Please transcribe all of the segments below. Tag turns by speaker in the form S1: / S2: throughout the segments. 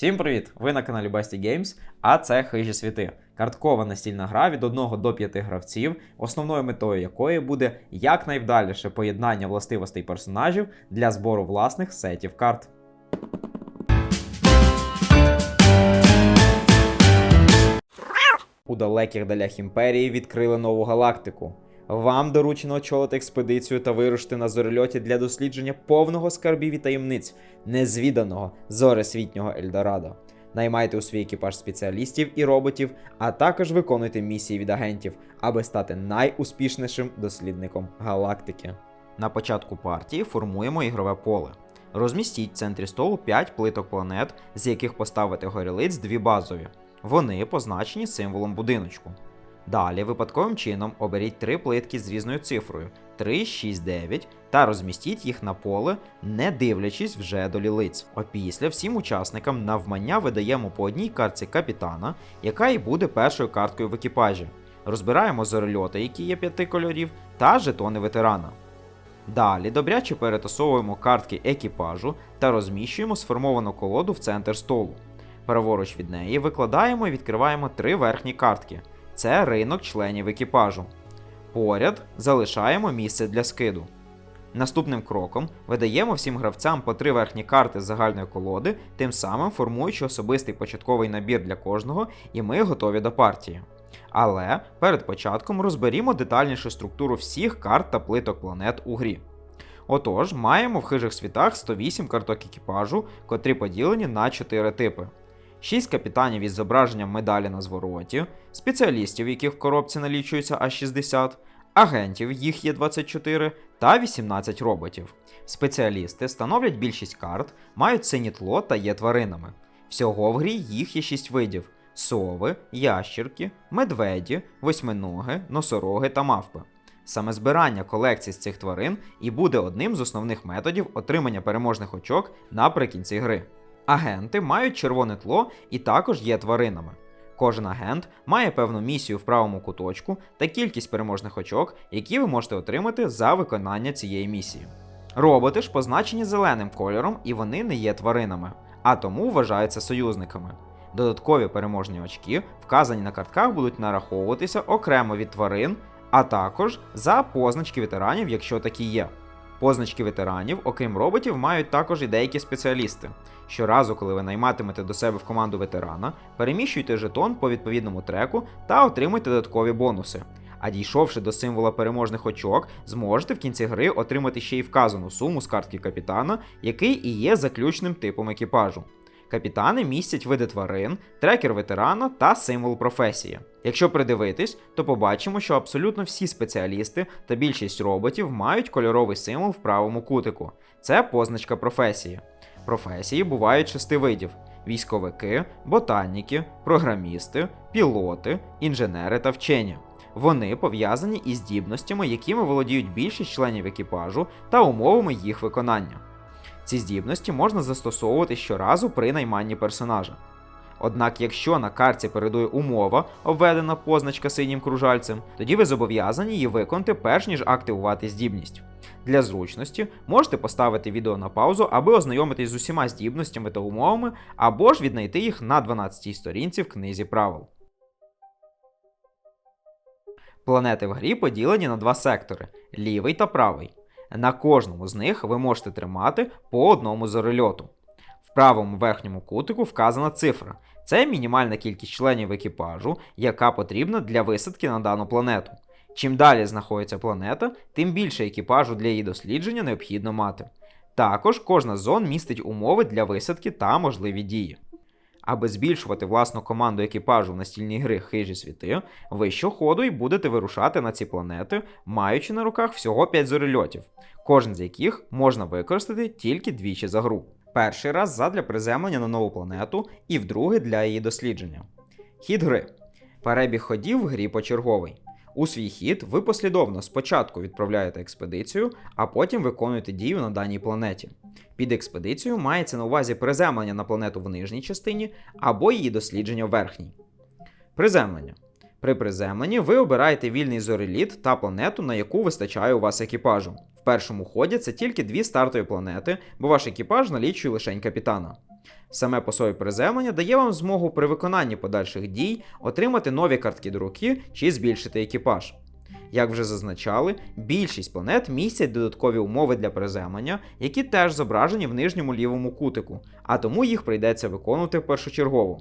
S1: Всім привіт! Ви на каналі Basty Games, а це Хижі світи. Карткова настільна гра від 1 до 5 гравців, основною метою якої буде якнайвдаліше поєднання властивостей персонажів для збору власних сетів карт. У далеких далях імперії відкрили нову галактику. Вам доручено очолити експедицію та вирушити на зорельоті для дослідження повного скарбів і таємниць незвіданого зоресвітнього Ельдорадо. Наймайте у свій екіпаж спеціалістів і роботів, а також виконуйте місії від агентів, аби стати найуспішнішим дослідником галактики. На початку партії формуємо ігрове поле. Розмістіть в центрі столу 5 плиток планет, з яких поставити горілиць дві базові. Вони позначені символом будиночку. Далі випадковим чином оберіть три плитки з різною цифрою 3, 6, 9 та розмістіть їх на поле, не дивлячись вже до лілиць. Опісля всім учасникам навмання видаємо по одній картці капітана, яка і буде першою карткою в екіпажі. Розбираємо зорельоти, які є п'яти кольорів, та жетони ветерана. Далі добряче перетасовуємо картки екіпажу та розміщуємо сформовану колоду в центр столу. Праворуч від неї викладаємо і відкриваємо три верхні картки. Це ринок членів екіпажу. Поряд залишаємо місце для скиду. Наступним кроком видаємо всім гравцям по три верхні карти з загальної колоди, тим самим формуючи особистий початковий набір для кожного, і ми готові до партії. Але перед початком розберімо детальніше структуру всіх карт та плиток планет у грі. Отож, маємо в хижих світах 108 карток екіпажу, котрі поділені на 4 типи. 6 капітанів із зображенням медалі на звороті, спеціалістів, яких в коробці налічується аж 60, агентів, їх є 24, та 18 роботів. Спеціалісти становлять більшість карт, мають синє тло та є тваринами. Всього в грі їх є 6 видів: сови, ящірки, медведі, восьминоги, носороги та мавпи. Саме збирання колекцій з цих тварин і буде одним з основних методів отримання переможних очок наприкінці гри. Агенти мають червоне тло і також є тваринами. Кожен агент має певну місію в правому куточку та кількість переможних очок, які ви можете отримати за виконання цієї місії. Роботи ж позначені зеленим кольором і вони не є тваринами, а тому вважаються союзниками. Додаткові переможні очки, вказані на картках, будуть нараховуватися окремо від тварин, а також за позначки ветеранів, якщо такі є. Позначки ветеранів, окрім роботів, мають також і деякі спеціалісти. Щоразу, коли ви найматимете до себе в команду ветерана, переміщуйте жетон по відповідному треку та отримуйте додаткові бонуси. А дійшовши до символа переможних очок, зможете в кінці гри отримати ще й вказану суму з картки капітана, який і є заключним типом екіпажу. Капітани містять види тварин, трекер ветерана та символ професії. Якщо придивитись, то побачимо, що абсолютно всі спеціалісти та більшість роботів мають кольоровий символ в правому кутику. Це позначка професії. Професії бувають шести видів: військовики, ботаніки, програмісти, пілоти, інженери та вчені. Вони пов'язані із здібностями, якими володіють більшість членів екіпажу та умовами їх виконання. Ці здібності можна застосовувати щоразу при найманні персонажа. Однак, якщо на картці передує умова, обведена позначка синім кружальцем, тоді ви зобов'язані її виконати перш ніж активувати здібність. Для зручності можете поставити відео на паузу, аби ознайомитись з усіма здібностями та умовами, або ж віднайти їх на 12-й сторінці в книзі правил. Планети в грі поділені на два сектори лівий та правий. На кожному з них ви можете тримати по одному зорельоту. В правому верхньому кутику вказана цифра. Це мінімальна кількість членів екіпажу, яка потрібна для висадки на дану планету. Чим далі знаходиться планета, тим більше екіпажу для її дослідження необхідно мати. Також кожна з зон містить умови для висадки та можливі дії. Аби збільшувати власну команду екіпажу в настільній гри хижі світи, ви щоходу й будете вирушати на ці планети, маючи на руках всього 5 зорильотів, кожен з яких можна використати тільки двічі за гру. Перший раз задля приземлення на нову планету, і вдруге для її дослідження. Хід гри. Перебіг ходів в грі почерговий. У свій хід ви послідовно спочатку відправляєте експедицію, а потім виконуєте дію на даній планеті. Під експедицією мається на увазі приземлення на планету в нижній частині або її дослідження в верхній. Приземлення. При приземленні ви обираєте вільний зореліт та планету, на яку вистачає у вас екіпажу. В першому ході це тільки дві стартові планети, бо ваш екіпаж налічує лише капітана. Саме по собі приземлення дає вам змогу при виконанні подальших дій отримати нові картки до руки чи збільшити екіпаж. Як вже зазначали, більшість планет містять додаткові умови для приземлення, які теж зображені в нижньому лівому кутику, а тому їх прийдеться виконувати першочергово.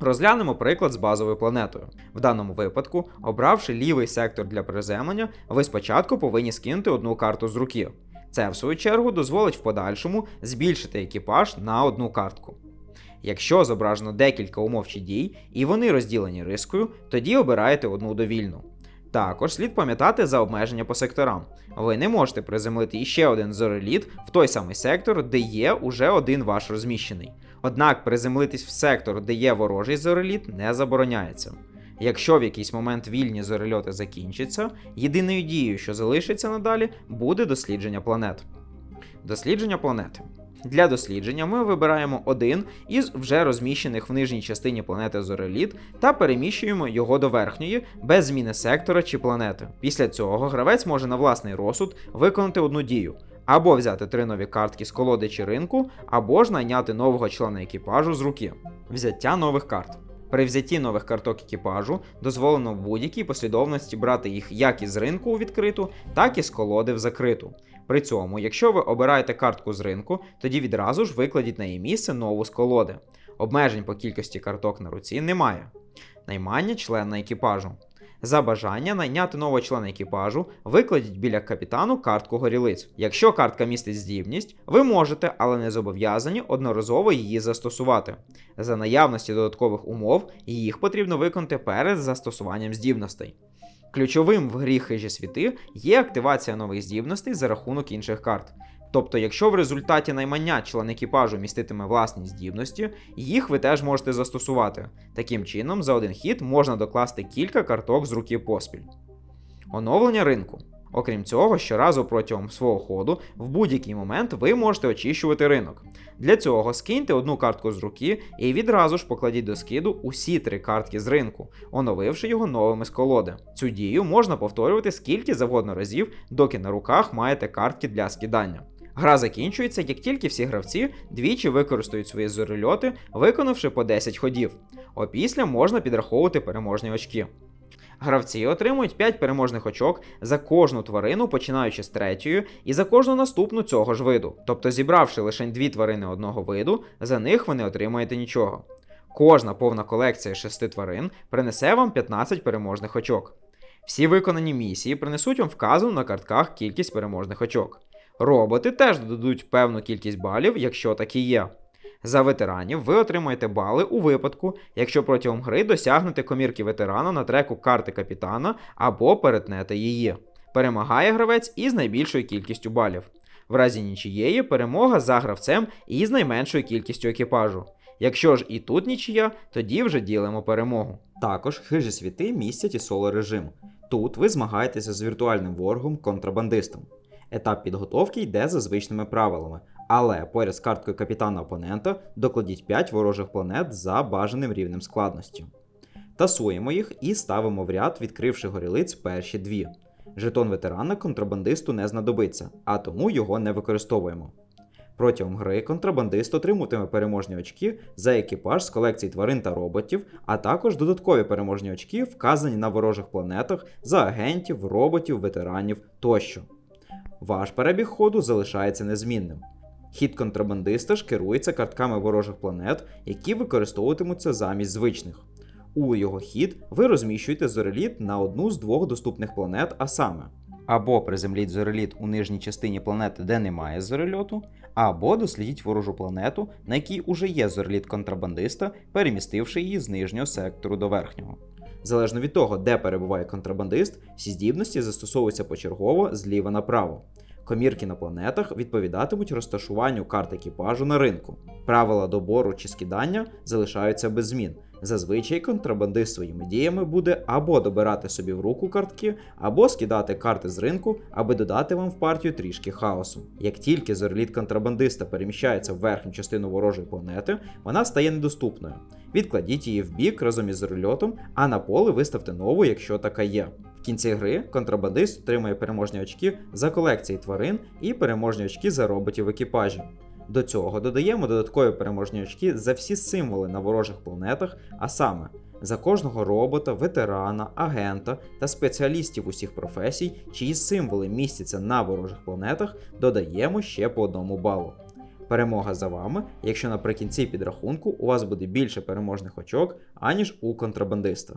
S1: Розглянемо приклад з базовою планетою. В даному випадку, обравши лівий сектор для приземлення, ви спочатку повинні скинути одну карту з руки. Це, в свою чергу, дозволить в подальшому збільшити екіпаж на одну картку. Якщо зображено декілька умов чи дій, і вони розділені рискою, тоді обираєте одну довільну. Також слід пам'ятати за обмеження по секторам. Ви не можете приземлити іще один зореліт в той самий сектор, де є уже один ваш розміщений. Однак приземлитись в сектор, де є ворожий зореліт, не забороняється. Якщо в якийсь момент вільні зорельоти закінчаться, єдиною дією, що залишиться надалі, буде дослідження планет. Дослідження планети. Для дослідження ми вибираємо один із вже розміщених в нижній частині планети зореліт та переміщуємо його до верхньої без зміни сектора чи планети. Після цього гравець може на власний розсуд виконати одну дію. Або взяти три нові картки з колоди чи ринку, або ж найняти нового члена екіпажу з руки. Взяття нових карт. При взятті нових карток екіпажу дозволено в будь-якій послідовності брати їх як із ринку у відкриту, так і з колоди в закриту. При цьому, якщо ви обираєте картку з ринку, тоді відразу ж викладіть на її місце нову з колоди. Обмежень по кількості карток на руці немає. Наймання члена екіпажу. За бажання найняти нового члена екіпажу, викладіть біля капітану картку горілиць. Якщо картка містить здібність, ви можете, але не зобов'язані одноразово її застосувати. За наявності додаткових умов, їх потрібно виконати перед застосуванням здібностей. Ключовим в грі хижі світи є активація нових здібностей за рахунок інших карт. Тобто, якщо в результаті наймання член екіпажу міститиме власні здібності, їх ви теж можете застосувати. Таким чином, за один хід можна докласти кілька карток з руки поспіль. Оновлення ринку. Окрім цього, щоразу протягом свого ходу в будь-який момент ви можете очищувати ринок. Для цього скиньте одну картку з руки і відразу ж покладіть до скиду усі три картки з ринку, оновивши його новими з колоди. Цю дію можна повторювати скільки завгодно разів, доки на руках маєте картки для скидання. Гра закінчується, як тільки всі гравці двічі використають свої зорельоти, виконавши по 10 ходів. Опісля можна підраховувати переможні очки. Гравці отримують 5 переможних очок за кожну тварину, починаючи з третьої, і за кожну наступну цього ж виду. Тобто, зібравши лише дві тварини одного виду, за них ви не отримаєте нічого. Кожна повна колекція шести тварин принесе вам 15 переможних очок. Всі виконані місії принесуть вам вказану на картках кількість переможних очок. Роботи теж додадуть певну кількість балів, якщо такі є. За ветеранів ви отримаєте бали у випадку, якщо протягом гри досягнете комірки ветерана на треку карти капітана або перетнете її. Перемагає гравець із найбільшою кількістю балів. В разі нічиєї перемога за гравцем із найменшою кількістю екіпажу. Якщо ж і тут нічия, тоді вже ділимо перемогу. Також хижі світи містять і соло режим. Тут ви змагаєтеся з віртуальним ворогом контрабандистом. Етап підготовки йде за звичними правилами, але поряд з карткою капітана опонента докладіть 5 ворожих планет за бажаним рівнем складності. Тасуємо їх і ставимо в ряд, відкривши горілиць перші дві. Жетон ветерана контрабандисту не знадобиться, а тому його не використовуємо. Протягом гри контрабандист отримуватиме переможні очки за екіпаж з колекцій тварин та роботів, а також додаткові переможні очки, вказані на ворожих планетах за агентів, роботів, ветеранів тощо. Ваш перебіг ходу залишається незмінним. Хід контрабандиста ж керується картками ворожих планет, які використовуватимуться замість звичних. У його хід ви розміщуєте зореліт на одну з двох доступних планет, а саме. Або приземліть зореліт у нижній частині планети, де немає зорельоту, або дослідіть ворожу планету, на якій уже є зореліт контрабандиста, перемістивши її з нижнього сектору до верхнього. Залежно від того, де перебуває контрабандист, всі здібності застосовуються почергово зліва направо. Комірки на планетах відповідатимуть розташуванню карт екіпажу на ринку. Правила добору чи скидання залишаються без змін. Зазвичай контрабандист своїми діями буде або добирати собі в руку картки, або скидати карти з ринку, аби додати вам в партію трішки хаосу. Як тільки зореліт контрабандиста переміщається в верхню частину ворожої планети, вона стає недоступною. Відкладіть її в бік разом із зорельотом, а на поле виставте нову, якщо така є. В кінці гри контрабандист отримує переможні очки за колекції тварин і переможні очки за роботів екіпажі. До цього додаємо додаткові переможні очки за всі символи на ворожих планетах, а саме за кожного робота, ветерана, агента та спеціалістів усіх професій, чиї символи містяться на ворожих планетах, додаємо ще по одному балу. Перемога за вами, якщо наприкінці підрахунку у вас буде більше переможних очок, аніж у контрабандиста.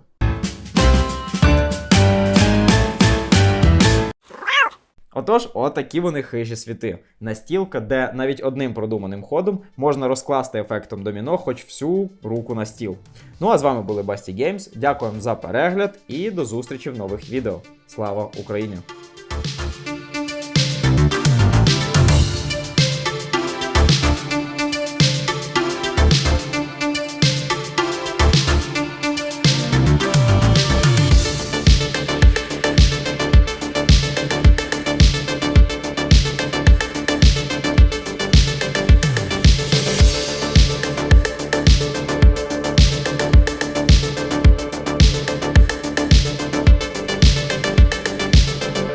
S1: Отож, отакі вони хижі світи. Настілка, де навіть одним продуманим ходом можна розкласти ефектом доміно хоч всю руку на стіл. Ну а з вами були Басті Геймс. Дякуємо за перегляд і до зустрічі в нових відео. Слава Україні!